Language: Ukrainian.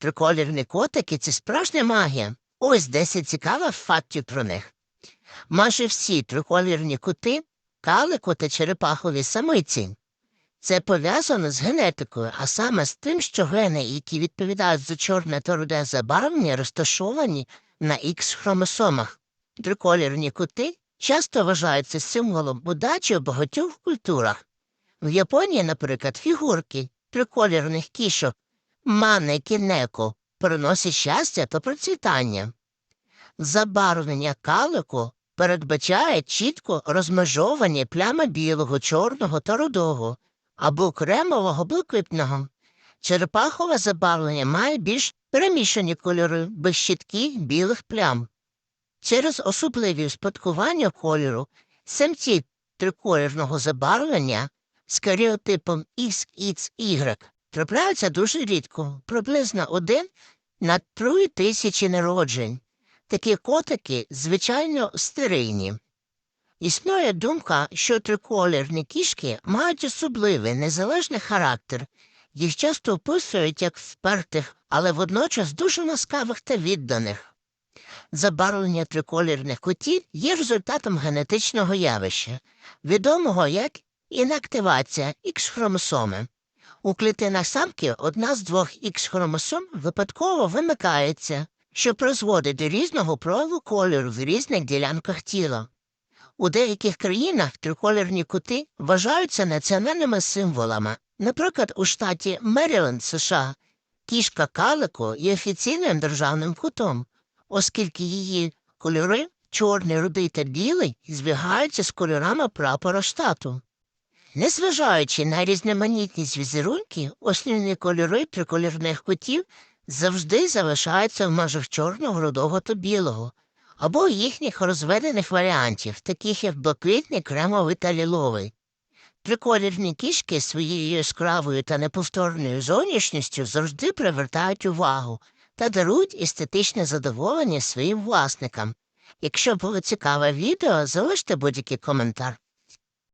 Триколірні котики це справжня магія. Ось 10 цікавих фактів про них. Майже всі триколірні коти калико та черепахові самиці. Це пов'язано з генетикою, а саме з тим, що гени, які відповідають за чорне та руде забарвлення, розташовані на х хромосомах. Триколірні коти часто вважаються символом удачі у багатьох культурах. В Японії, наприклад, фігурки триколірних кішок мане кінеко приносять щастя та процвітання. Забарвлення калику передбачає чітко розмежовані плями білого, чорного та рудого або кремового блакитного. Черепахове забарвлення має більш перемішані кольори без щітких білих плям. Через особливі успадкування кольору самці триколірного забарвлення з каріотипом XXY трапляються дуже рідко, приблизно один на три тисячі народжень. Такі котики, звичайно, стерильні. Існує думка, що триколірні кішки мають особливий незалежний характер. Їх часто описують як впертих, але водночас дуже ласкавих та відданих. Забарвлення триколірних котів є результатом генетичного явища, відомого як інактивація Х-хромосоми. У клітинах самки одна з двох Х-хромосом випадково вимикається, що призводить до різного прояву кольору в різних ділянках тіла. У деяких країнах триколірні коти вважаються національними символами. Наприклад, у штаті Меріленд, США, кішка калико є офіційним державним котом, оскільки її кольори чорний, рудий та білий збігаються з кольорами прапора штату. Незважаючи на різноманітність візерунків, основні кольори триколірних котів завжди залишаються в межах чорного, рудого та білого, або їхніх розведених варіантів, таких як блакитний, кремовий та ліловий. Триколірні кішки своєю яскравою та неповторною зовнішністю завжди привертають увагу та дарують естетичне задоволення своїм власникам. Якщо було цікаве відео, залиште будь-який коментар.